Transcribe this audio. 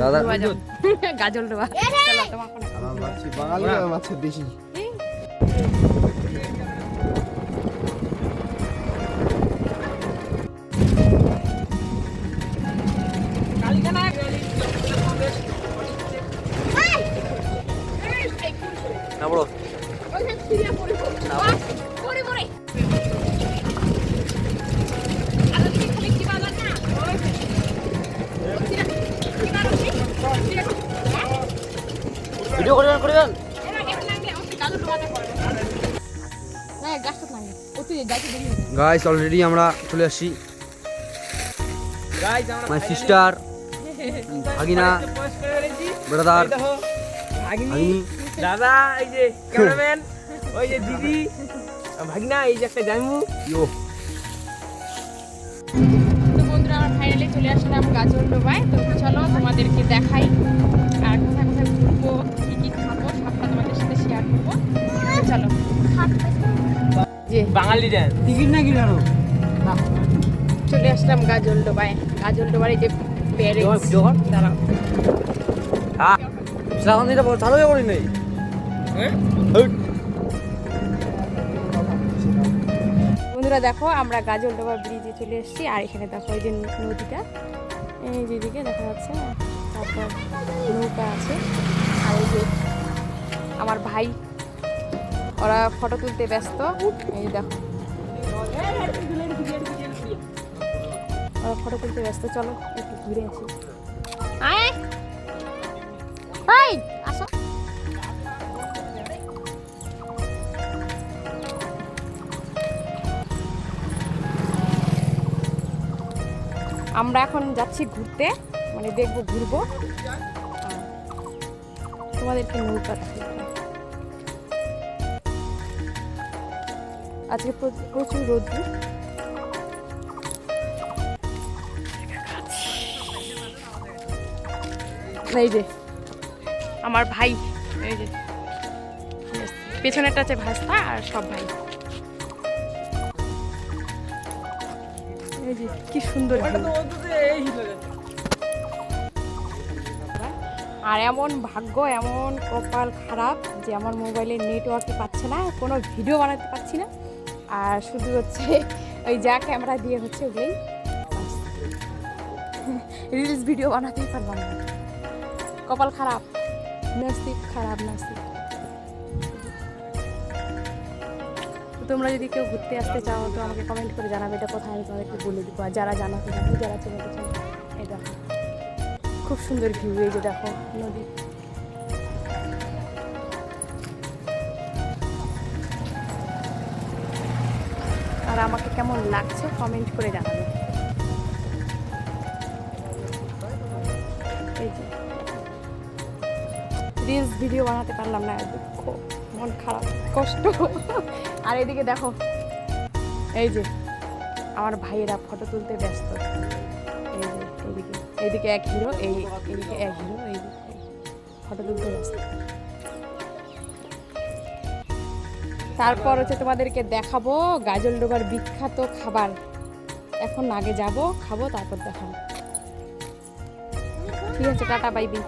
দাদা গাজল ডোবা বাঙালি মাছের দেশি। না বড় ভিডিও করে করে দেন গাছটা লাগে ও তুই যাইতে দেরি হবে গাইস অলরেডি আমরা চলে আসছি। মাই সিস্টার ভাগিনা ব্রাদার ভাগিনি। দাদা এই যে ক্যামেরাম্যান ওই যে দিদি ভাগনা এই যে একটা জামু। ইয়ো তো বন্ধুরা আমরা ফাইনালি চলে আসলাম গাজর ডোবায়। তো চলো তোমাদেরকে দেখাই। বাঙালি ডান্স টিকিট নাকি জানো চলে আসলাম গাজল ডোবায়। গাজল ডোবার যে প্যারেন্টস কর দাঁড়াও। হ্যাঁ সাউন্ড চালু হয়ে পড়ি নাই হ্যাঁ? বন্ধুরা দেখো আমরা গাজল ডোবা ব্রিজে চলে এসেছি। আর এখানে দেখো এই যে নদীটা। এই যেদিকে দেখা যাচ্ছে তারপর নৌকা আছে। আর এই যে আমার ভাই ওরা ফটো তুলতে ব্যস্ত। এই দেখো। ওরা ফটো তুলতে ব্যস্ত চলো একটু ঘুরে আসি। আসো। আমরা এখন যাচ্ছি ঘুরতে মানে দেখব ঘুরবো। তোমাদেরকে নৌকা আজকে প্র- প্রচুর রোদ্র এই যে। আমার ভাই এই যে। পেছনেরটা আছে ভাস্তা আর সব ভাই। এই যে কি সুন্দর আর এমন ভাগ্য এমন কপাল খারাপ যে আমার মোবাইলে নেটওয়ার্কই পাচ্ছে না কোনো ভিডিও বানাতে পারছি না। আর শুধু হচ্ছে ওই যা ক্যামেরা দিয়ে হচ্ছে ওগুলোই রিলস ভিডিও বানাতেই পারলাম না। কপাল খারাপ, নাস্তিক খারাপ, নাস্তিক। তোমরা যদি কেউ ঘুরতে আসতে চাও, তো আমাকে কমেন্ট করে জানাবে এটা কোথায়, আমি তোমাদেরকে বলে দিব। আর যারা জানাতে জানো যারা চেনাতে চাও এই দেখো। খুব সুন্দর ভিউ এই যে দেখো নদী। আর আমাকে কেমন লাগছে কমেন্ট করে জানাবে রিলস ভিডিও বানাতে পারলাম না, দুঃখ, মন খারাপ, কষ্ট। আর এদিকে দেখো, এই যে, আমার ভাইয়েরা ফটো তুলতে ব্যস্ত। এই যে এইদিকে এক হিরো এই এইদিকে এক হিরো এই ফটো তুলতে ব্যস্ত। তারপর হচ্ছে তোমাদেরকে দেখাবো গাজল ডোবার বিখ্যাত খাবার। এখন আগে যাব, খাব, তারপর দেখাবো। ঠিক আছে, টাটা বাইবি